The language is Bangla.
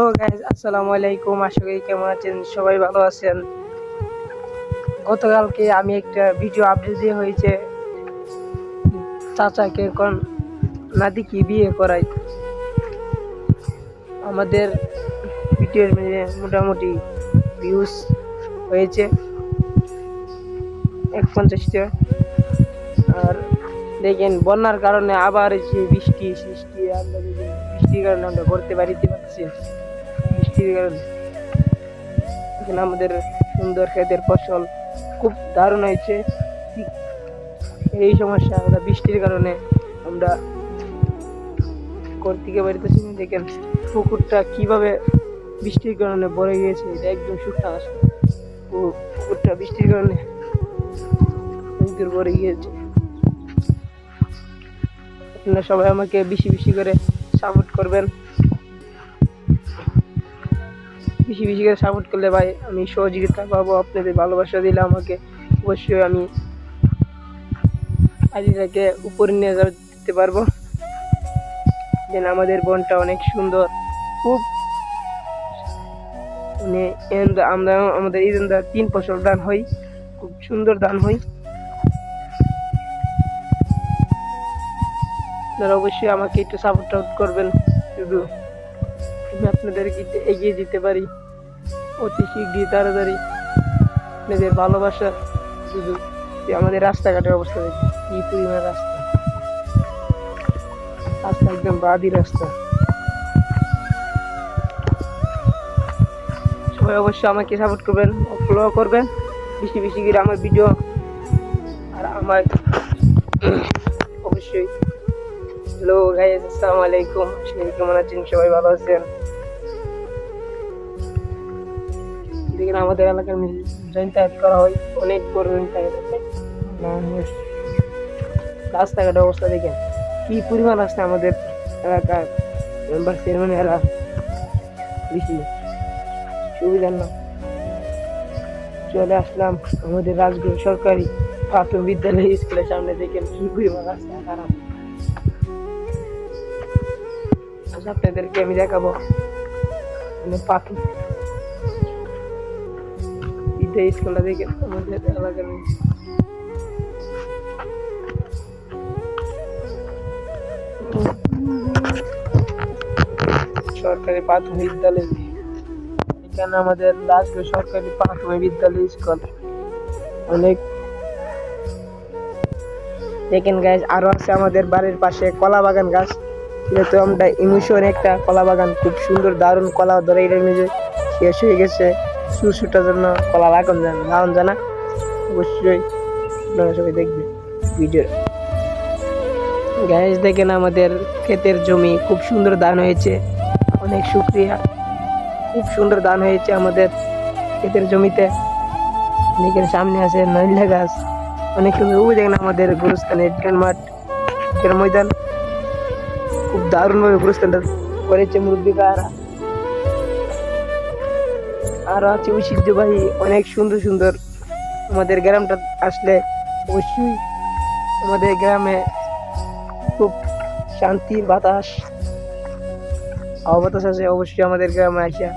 তো গাইজ আসসালামু আলাইকুম। আশা করি কেমন আছেন? সবাই ভালো আছেন? গতকালকে আমি একটা ভিডিও আপডেট দিয়ে হয়েছে। চাচাকে এখন নাতিকে বিয়ে করাই। আমাদের ভিডিওর মোটামুটি ভিউজ হয়েছে। এক পঞ্চাশটা আর দেখেন, বন্যার কারণে আবার যে বৃষ্টি, সৃষ্টি আমরা বৃষ্টির কারণে আমরা ঘুরতে বাড়িতে পারছি। এখানে আমাদের সুন্দর ক্ষেতের ফসল খুব দারুণ হয়েছে। এই সমস্যা আমরা বৃষ্টির কারণে আমরা করতে পারিতেছি না দেখেন পুকুরটা কীভাবে বৃষ্টির কারণে ভরে গিয়েছে, এটা একদম শুকনা আসে পুকুরটা বৃষ্টির কারণে অনেক ভরে গিয়েছে। আপনারা সবাই আমাকে বেশি বেশি করে সাপোর্ট করবেন। বেশি বেশি করে সাপোর্ট করলে ভাই আমি সহযোগিতা পাবো, আপনাদের ভালোবাসা দিলে আমাকে অবশ্যই আমি আইডিটাকে উপরে নিয়ে দিতে পারব। দেন আমাদের বনটা অনেক সুন্দর। খুব মানে আমরা আমাদের এই তিন ফসল ধান হয় খুব সুন্দর ধান হয় আপনারা অবশ্যই আমাকে একটু সাপোর্ট করবেন। শুধু আমি আপনাদেরকে এগিয়ে দিতে পারি। অতি শীঘ্রই তাড়াতাড়ি। আপনাদের ভালোবাসা শুধু আমাদের রাস্তাঘাটের অবস্থা দেখি। কি পরিমাণ রাস্তা? রাস্তা একদম বাদি রাস্তা। সবাই অবশ্যই আমাকে সাপোর্ট করবেন ফলো করবেন। বেশি বেশি করে আমার ভিডিও আর আমার অবশ্যই। হ্যালো গাইস আসসালামু আলাইকুম। কেমন আছেন? সবাই ভালো আছেন? দেখেন আমাদের এলাকার জয়েন্ট করা হয়, অনেক বড় জয়েন্ট রাস্তাঘাটের অবস্থা দেখেন, কি পরিমাণ রাস্তা আমাদের এলাকার মেম্বার চেয়ারম্যান এরা। বেশি সুবিধার না চলে আসলাম আমাদের রাজগুরু সরকারি প্রাথমিক বিদ্যালয় স্কুলের সামনে, দেখেন কি পরিমাণ রাস্তা খারাপ। আপনাদেরকে আমি দেখাবো। মানে পাথর বিদ্যা স্কুলটা দেখে আমাদের এলাকার সরকারি প্রাথমিক বিদ্যালয়। এখানে আমাদের লাস্ট সরকারি প্রাথমিক বিদ্যালয় স্কুল। অনেক দেখেন গাছ আরও আছে আমাদের বাড়ির পাশে কলা বাগান গাছ। যেহেতু আমরা ইমোশন একটা কলা বাগান, খুব সুন্দর, দারুণ কলা ধরে এটা নিজে শেষ হয়ে গেছে। সুসুটার জন্য কলা লাগান জানা জানা, অবশ্যই আপনারা সবাই দেখবে ভিডিও। গ্যাস দেখেন আমাদের ক্ষেতের জমি খুব সুন্দর দান হয়েছে, অনেক শুক্রিয়া খুব সুন্দর দান হয়েছে আমাদের ক্ষেতের জমিতে। দেখেন, সামনে আছে নইলা গাছ। অনেক সুন্দর। ওই দেখেন আমাদের গুরুস্থানের মাঠ ময়দান। খুব দারুণভাবে গুরুস্থানটা করেছে মুরব্বিকারা আর আছে ঐতিহ্যবাহী অনেক সুন্দর সুন্দর। আমাদের গ্রামটা আসলে অবশ্যই আমাদের গ্রামে খুব শান্তির বাতাস, হাওয়া বাতাস আছে, অবশ্যই আমাদের গ্রামে আসা